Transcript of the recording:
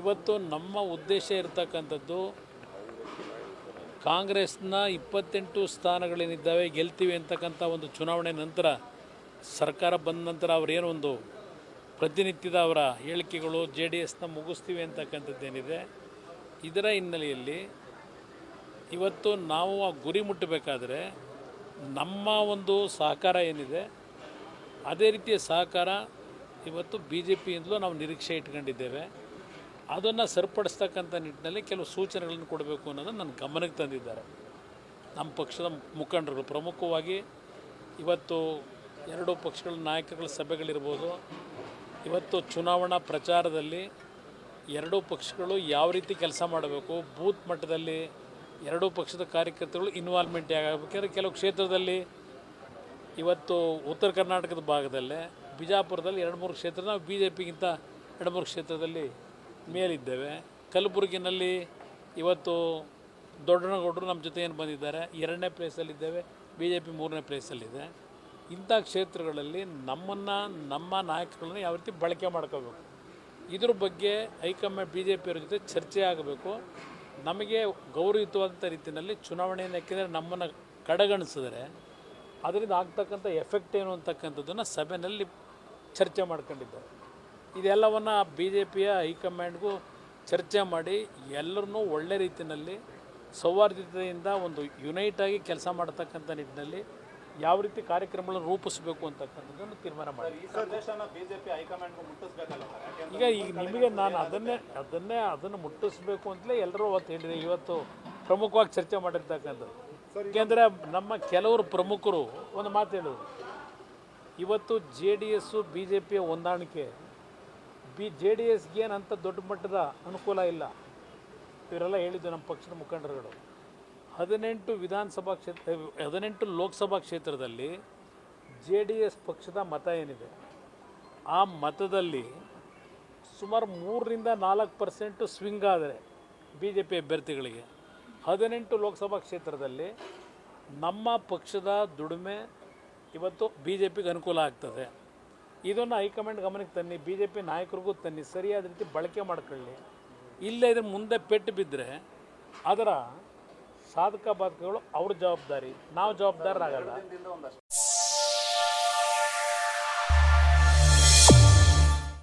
ಇವತ್ತು ನಮ್ಮ ಉದ್ದೇಶ ಇರತಕ್ಕಂಥದ್ದು ಕಾಂಗ್ರೆಸ್ನ ಇಪ್ಪತ್ತೆಂಟು ಸ್ಥಾನಗಳೇನಿದ್ದಾವೆ ಗೆಲ್ತೀವಿ ಅಂತಕ್ಕಂಥ ಒಂದು ಚುನಾವಣೆ ನಂತರ ಸರ್ಕಾರ ಬಂದ ನಂತರ ಅವರೇನೋ ಒಂದು ಪ್ರತಿನಿತ್ಯದ ಅವರ ಹೇಳಿಕೆಗಳು ಜೆ ಡಿ ಎಸ್ನ ಮುಗಿಸ್ತೀವಿ ಅಂತಕ್ಕಂಥದ್ದೇನಿದೆ. ಇದರ ಹಿನ್ನೆಲೆಯಲ್ಲಿ ಇವತ್ತು ನಾವು ಆ ಗುರಿ ಮುಟ್ಟಬೇಕಾದ್ರೆ ನಮ್ಮ ಒಂದು ಸಹಕಾರ ಏನಿದೆ, ಅದೇ ರೀತಿಯ ಸಹಕಾರ ಇವತ್ತು ಬಿ ಜೆ ಪಿಯಿಂದಲೂ ನಾವು ನಿರೀಕ್ಷೆ ಇಟ್ಕೊಂಡಿದ್ದೇವೆ. ಅದನ್ನು ಸರಿಪಡಿಸ್ತಕ್ಕಂಥ ನಿಟ್ಟಿನಲ್ಲಿ ಕೆಲವು ಸೂಚನೆಗಳನ್ನು ಕೊಡಬೇಕು ಅನ್ನೋದನ್ನು ನನ್ನ ಗಮನಕ್ಕೆ ತಂದಿದ್ದಾರೆ. ನಮ್ಮ ಪಕ್ಷದ ಮುಖಂಡರು ಪ್ರಮುಖವಾಗಿ ಇವತ್ತು ಎರಡು ಪಕ್ಷಗಳ ನಾಯಕಗಳ ಸಭೆಗಳಿರ್ಬೋದು, ಇವತ್ತು ಚುನಾವಣಾ ಪ್ರಚಾರದಲ್ಲಿ ಎರಡೂ ಪಕ್ಷಗಳು ಯಾವ ರೀತಿ ಕೆಲಸ ಮಾಡಬೇಕು, ಬೂತ್ ಮಟ್ಟದಲ್ಲಿ ಎರಡೂ ಪಕ್ಷದ ಕಾರ್ಯಕರ್ತರುಗಳು ಇನ್ವಾಲ್ವ್ಮೆಂಟ್ ಆಗಬೇಕಾದ್ರೆ ಕೆಲವು ಕ್ಷೇತ್ರದಲ್ಲಿ ಇವತ್ತು ಉತ್ತರ ಕರ್ನಾಟಕದ ಭಾಗದಲ್ಲೇ ಬಿಜಾಪುರದಲ್ಲಿ ಎರಡು ಮೂರು ಕ್ಷೇತ್ರ, ನಾವು ಬಿ ಜೆ ಪಿಗಿಂತ ಎರಡು ಮೂರು ಕ್ಷೇತ್ರದಲ್ಲಿ ಮೇಲಿದ್ದೇವೆ. ಕಲಬುರಗಿನಲ್ಲಿ ಇವತ್ತು ದೊಡ್ಡನಗೌಡರು ನಮ್ಮ ಜೊತೆ ಏನು ಬಂದಿದ್ದಾರೆ, ಎರಡನೇ ಪ್ಲೇಸಲ್ಲಿದ್ದೇವೆ ಬಿ ಜೆ ಪಿ ಮೂರನೇ ಪ್ಲೇಸಲ್ಲಿದೆ ಇಂಥ ಕ್ಷೇತ್ರಗಳಲ್ಲಿ ನಮ್ಮನ್ನು, ನಮ್ಮ ನಾಯಕರನ್ನ ಯಾವ ರೀತಿ ಬಳಕೆ ಮಾಡ್ಕೋಬೇಕು? ಇದ್ರ ಬಗ್ಗೆ ಹೈಕಮಾಂಡ್ ಬಿ ಜೆ ಪಿಯವ್ರ ಜೊತೆ ಚರ್ಚೆ ಆಗಬೇಕು. ನಮಗೆ ಗೌರವಯುತವಾದಂಥ ರೀತಿಯಲ್ಲಿ ಚುನಾವಣೆಯನ್ನು ಯಾಕೆಂದರೆ ನಮ್ಮನ್ನು ಕಡೆಗಣಿಸಿದ್ರೆ, ಅದರಿಂದ ಆಗ್ತಕ್ಕಂಥ ಎಫೆಕ್ಟ್ ಏನು ಅಂತಕ್ಕಂಥದ್ದನ್ನು ಸಭೆಯಲ್ಲಿ ಚರ್ಚೆ ಮಾಡ್ಕೊಂಡಿದ್ದಾರೆ. ಇದೆಲ್ಲವನ್ನು ಬಿ ಜೆ ಪಿಯ ಹೈಕಮಾಂಡ್ಗೂ ಚರ್ಚೆ ಮಾಡಿ ಎಲ್ಲರನ್ನೂ ಒಳ್ಳೆ ರೀತಿಯಲ್ಲಿ ಸೌಹಾರ್ದತೆಯಿಂದ ಒಂದು ಯುನೈಟ್ ಆಗಿ ಕೆಲಸ ಮಾಡತಕ್ಕಂಥ ನಿಟ್ಟಿನಲ್ಲಿ ಯಾವ ರೀತಿ ಕಾರ್ಯಕ್ರಮಗಳನ್ನು ರೂಪಿಸಬೇಕು ಅಂತಕ್ಕಂಥದ್ದನ್ನು ತೀರ್ಮಾನ ಮಾಡಿ. ಈಗ ಈಗ ನಿಮಗೆ ನಾನು ಅದನ್ನೇ ಅದನ್ನೇ ಅದನ್ನು ಮುಟ್ಟಿಸ್ಬೇಕು ಅಂತಲೇ ಎಲ್ಲರೂ ಅವತ್ತು ಹೇಳಿದೆ. ಇವತ್ತು ಪ್ರಮುಖವಾಗಿ ಚರ್ಚೆ ಮಾಡಿರ್ತಕ್ಕಂಥದ್ದು. ಏಕೆಂದರೆ ನಮ್ಮ ಕೆಲವರು ಪ್ರಮುಖರು ಒಂದು ಮಾತು ಹೇಳಿದರು ಇವತ್ತು J D S B J ಪಿಯ ಹೊಂದಾಣಿಕೆ ಬಿ ಜೆ ಡಿ ಎಸ್ಗೆ ಏನಂತ ದೊಡ್ಡ ಮಟ್ಟದ ಅನುಕೂಲ ಇಲ್ಲ. ಇವರೆಲ್ಲ ಹೇಳಿದ್ದು ನಮ್ಮ ಪಕ್ಷದ ಮುಖಂಡರುಗಳು. ಹದಿನೆಂಟು ವಿಧಾನಸಭಾ ಕ್ಷೇತ್ರ ಹದಿನೆಂಟು ಲೋಕಸಭಾ ಕ್ಷೇತ್ರದಲ್ಲಿ ಜೆ ಡಿ ಎಸ್ ಪಕ್ಷದ ಮತ ಏನಿದೆ? ಆ ಮತದಲ್ಲಿ ಸುಮಾರು ಮೂರರಿಂದ ನಾಲ್ಕು ಪರ್ಸೆಂಟು ಸ್ವಿಂಗ್ ಆದರೆ ಬಿ ಜೆ ಪಿ ಅಭ್ಯರ್ಥಿಗಳಿಗೆ. ಹದಿನೆಂಟು ಲೋಕಸಭಾ ಕ್ಷೇತ್ರದಲ್ಲಿ ನಮ್ಮ ಪಕ್ಷದ ದುಡಿಮೆ ಇವತ್ತು ಬಿ ಜೆ ಪಿಗೆ ಅನುಕೂಲ ಆಗ್ತದೆ. ಇದನ್ನು ಹೈಕಮಾಂಡ್ ಗಮನಕ್ಕೆ ತನ್ನಿ ಬಿ ಜೆ ಪಿ ನಾಯಕರಿಗೂ ತನ್ನಿ, ಸರಿಯಾದ ರೀತಿ ಬಳಕೆ ಮಾಡ್ಕೊಳ್ಳಿ. ಇಲ್ಲೇ ಇದ್ರ ಮುಂದೆ ಪೆಟ್ಟು ಬಿದ್ದರೆ ಅದರ ಸಾಧಕ ಬಾಧಕಗಳು ಅವ್ರ ಜವಾಬ್ದಾರಿ. ನಾವು ಜವಾಬ್ದಾರರಾಗಲ್ಲ.